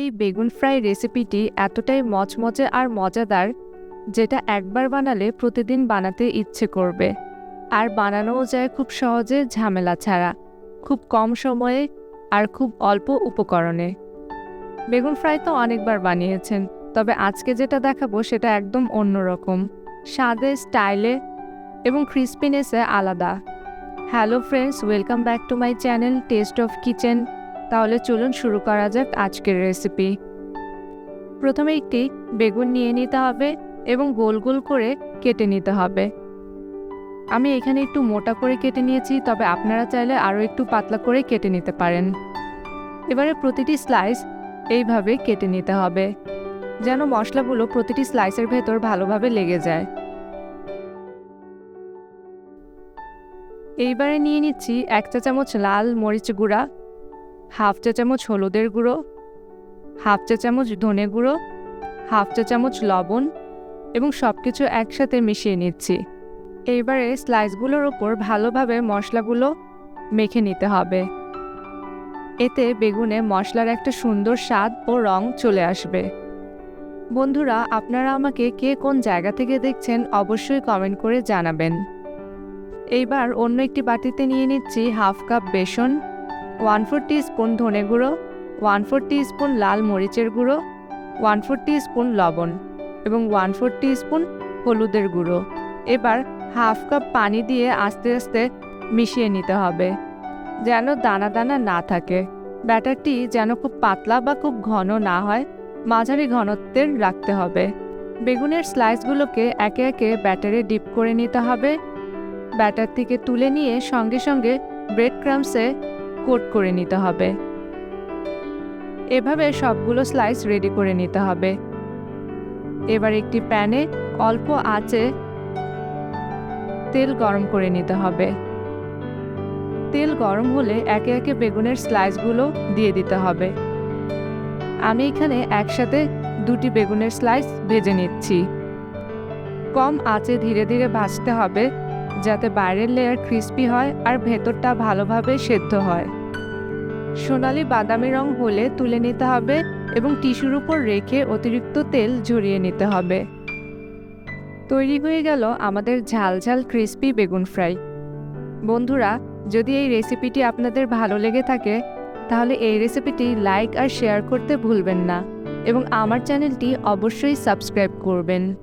এই বেগুন ফ্রাই রেসিপিটি এতটাই মচমচে আর মজাদার যেটা একবার বানালে প্রতিদিন বানাতে ইচ্ছে করবে। আর বানানোও যায় খুব সহজে ঝামেলা ছাড়া, খুব কম সময়ে আর খুব অল্প উপকরণে। বেগুন ফ্রাই তো অনেকবার বানিয়েছেন, তবে আজকে যেটা দেখাবো সেটা একদম অন্যরকম স্বাদে, স্টাইলে এবং ক্রিস্পিনেসে আলাদা। Hello friends welcome back to my channel taste of kitchen তাহলে চলুন শুরু করা যাক আজকের রেসিপি প্রথমে একটি বেগুন নিয়ে নিতে হবে এবং গোল গোল করে কেটে নিতে হবে। আমি এখানে একটু মোটা করে কেটে নিয়েছি, তবে আপনারা চাইলে আরও একটু পাতলা করে কেটে নিতে পারেন। এবারে প্রতিটি স্লাইস এইভাবে কেটে নিতে হবে, যেন মশলাগুলো প্রতিটি স্লাইসের ভেতর ভালোভাবে লেগে যায়। এইবারে নিয়ে নিচ্ছি এক চা চামচ লাল মরিচ গুঁড়া হাফ চা চামচ হলুদের গুঁড়ো, হাফ চা চামচ ধনে গুঁড়ো, হাফ চা চামচ লবণ এবং সব কিছু একসাথে মিশিয়ে নিচ্ছি। এইবারে স্লাইসগুলোর ওপর ভালোভাবে মশলাগুলো মেখে নিতে হবে। এতে বেগুনে মশলার একটা সুন্দর স্বাদ ও রং চলে আসবে। বন্ধুরা, আপনারা আমাকে কে কোন জায়গা থেকে দেখছেন অবশ্যই কমেন্ট করে জানাবেন। এইবার অন্য একটি বাটিতে নিয়ে নিচ্ছি হাফ কাপ বেসন। ওয়ান ফোর স্পুন ধনে গুঁড়ো ওয়ান ফোর স্পুন লাল মরিচের গুঁড়ো ওয়ান ফোর স্পুন লবণ এবং ওয়ান ফোর স্পুন হলুদের গুঁড়ো। এবার হাফ কাপ পানি দিয়ে আস্তে আস্তে মিশিয়ে নিতে হবে যেন দানা দানা না থাকে। ব্যাটারটি যেন খুব পাতলা বা খুব ঘন না হয়, মাঝারি ঘনত্বের রাখতে হবে। বেগুনের স্লাইসগুলোকে একে একে ব্যাটারে ডিপ করে নিতে হবে। ব্যাটার থেকে তুলে নিয়ে সঙ্গে সঙ্গে ব্রেড ক্রামসে কোট করে নিতে হবে। এভাবে সবগুলো স্লাইস রেডি করে নিতে হবে। এবার একটি প্যানে অল্প আঁচে তেল গরম করে নিতে হবে। তেল গরম হলে একে একে বেগুনের স্লাইসগুলো দিয়ে দিতে হবে। আমি এখানে একসাথে দুটি বেগুনের স্লাইস ভেজে নিচ্ছি। কম আঁচে ধীরে ধীরে ভাজতে হবে। যাতে বাইরের লেয়ার ক্রিস্পি হয় আর ভেতরটা ভালোভাবে সেদ্ধ হয়। সোনালি বাদামি রং হলে তুলে নিতে হবে এবং টিস্যুর উপর রেখে অতিরিক্ত তেল ঝরিয়ে নিতে হবে। তৈরি হয়ে গেল আমাদের ঝাল ঝাল ক্রিস্পি বেগুন ফ্রাই। বন্ধুরা, যদি এই রেসিপিটি আপনাদের ভালো লেগে থাকে, তাহলে এই রেসিপিটি লাইক আর শেয়ার করতে ভুলবেন না এবং আমার চ্যানেলটি অবশ্যই সাবস্ক্রাইব করবেন।